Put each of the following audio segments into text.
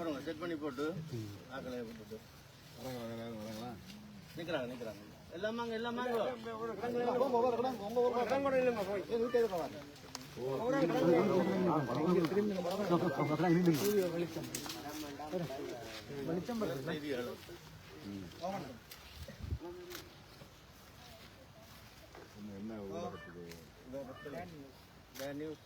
பாருங்க செட் பண்ணி போட்டு ஆக்கலையை போட்டு நிக்கிறாங்க நிக்கிறாங்க. எல்லாமாங்க எல்லாமாங்க என்ன ஊடகத்துக்கு நியூஸ்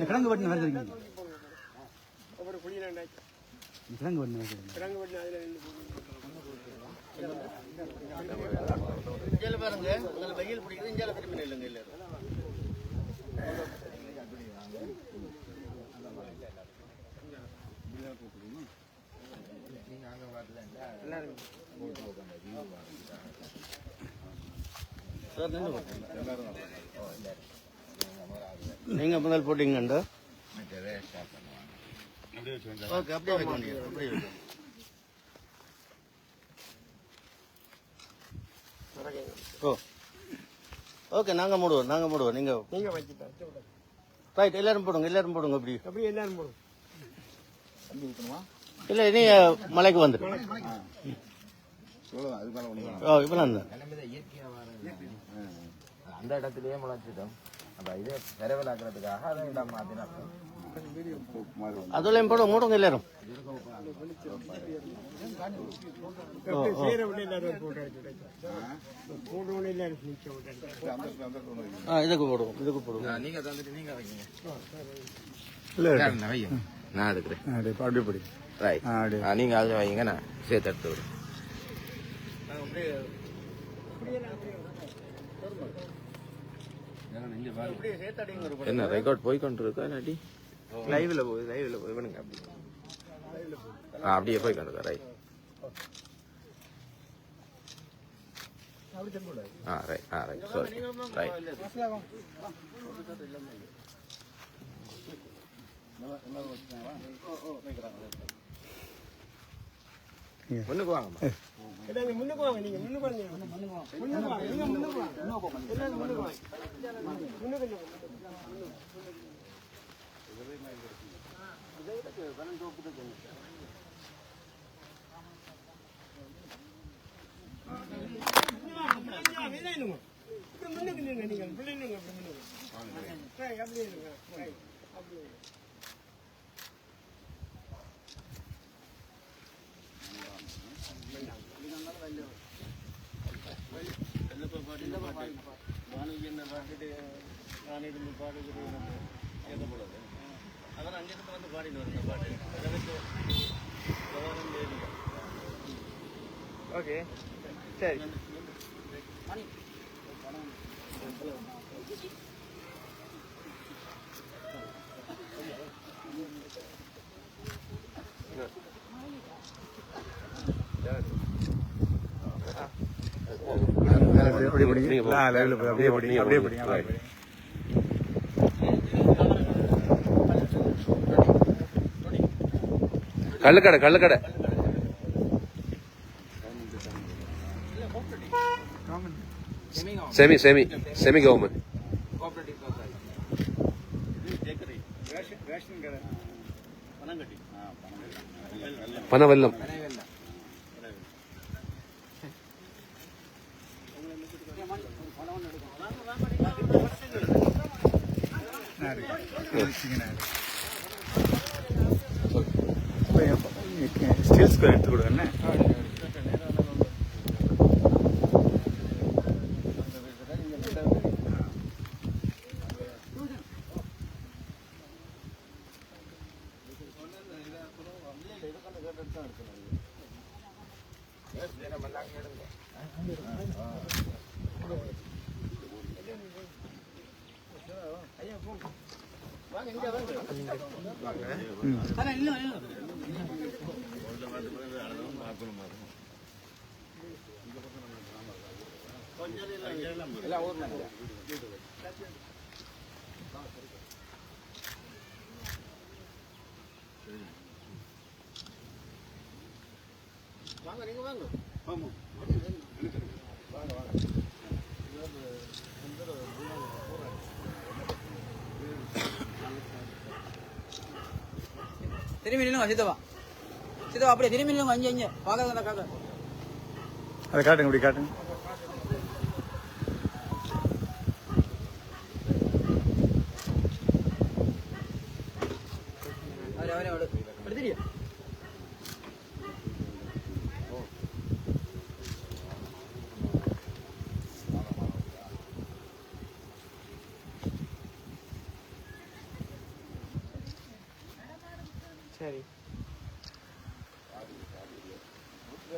கிழங்கு பட்டின கிழங்கு பட்டின கிழங்கு பாருங்க. வெயில் பிடிக்குது திரும்பி இல்லை நீங்க முதல் போட்டீங்கண்டா? ஓகே அப்படியே வைக்க வேண்டியது அப்படியே வைக்க ஓ. ஓகே நாங்கள் மூடுவோம் நாங்கள் மூடுவோம். நீங்கள் நீங்க வச்சுட்டா ரைட் எல்லாரும் போடுங்க எல்லாரும் போடுங்க அப்படி அப்படியே எல்லாரும் போடும் இல்லை இனி மலைக்கு வந்துடும் இவ்வளவுதான் அதுக்கு மேல ஒண்ணும் ஓ இப்போலாம் தான் அந்த இடத்துலயே முளைச்சிட்டோம் அப்ப இது பரவலாக்குறதுக்காக அதை இடம் மாத்தினா மூடுங்க எல்லாரும் அந்த அந்த. ஆ இதுக்கு போடுவோம் இதுக்கு போடுவோம் நீங்க நான் எடுக்கிறேன். அப்படியே அப்படியே படி. ரைட் ஆ, அப்படியே. நீங்க அதை வைங்க நான் சேர்த்து எடுத்து விடுறேன் ஒரு என்ன ரெக்கார்ட் போய் கொண்டு இருக்கா இல்லாட்டி லைவ்ல போகுது லைவ்ல போய் பண்ணுங்க அப்படி ஆ அப்படியே போய் கொண்டு ரைட் ஆ ரைட் ஆ ரைட் சாரி ரைட் முன்னுக்கு வாங்கம்மா எல்லாம் நீங்க முன்னுக்கு வாங்க நீங்க முன்னுக்கு வாங்க முன்னுக்கு வாங்க நீங்க முன்னுக்கு வாங்க எல்லாரும் முன்னுக்கு வாங்க முன்னுக்கு வாங்க. வெளியே நில்லுங்க. இப்படி முன்னுக்கு நில்லுங்க நீங்க. இப்படி நில்லுங்க, இப்படி முன்னுக்கு. அப்படியே நில்லுங்க. ரைட், அப்படியே. செல்லப்பா பாட்டு இந்த பாட்டு வானதி என்ன பாட்டு நான் இருந்து பாடுகிறேன் கேட்கக்கூடாது அவர் அங்கிருந்து வந்து பாடிட்டு வர இந்த பாட்டு எனக்கு கவனம் வேணும் ஓகே சரி அப்படியே படிங்க. லைவ்ல அப்படியே படிங்க அப்படியே படிங்க. கள்ளுக்கடை கள்ளுக்கடை. செமி செமி செமி கவர்மெண்ட் தேக்கரை பனங்கட்டி பண எடுத்து கொடுங்க வாங்க நீங்க வாங்க. ஆமா திரும்பி நில்லுங்க சித்தவா சித்தவா அப்படியே திரும்பி நில்லுங்க அஞ்சு அஞ்சு பார்க்காத காக்க. அதை காட்டுங்க இப்படி காட்டுங்க. அவரே அவரே அவரு.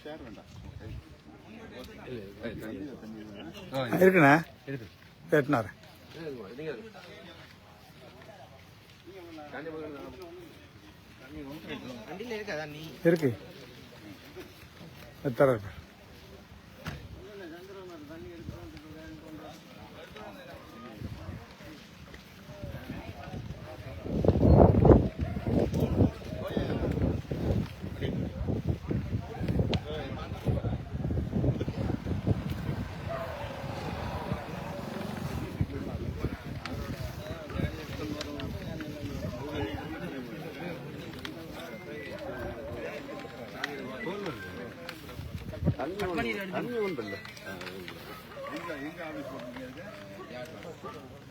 ஷேர் வேண்டாம் இருக்குண்ணே கேட்டினாரு வண்டியில இருக்காதா நீ இருக்கு எத்தனை இருக்கு எங்க எங்க ஆஃபீஸ்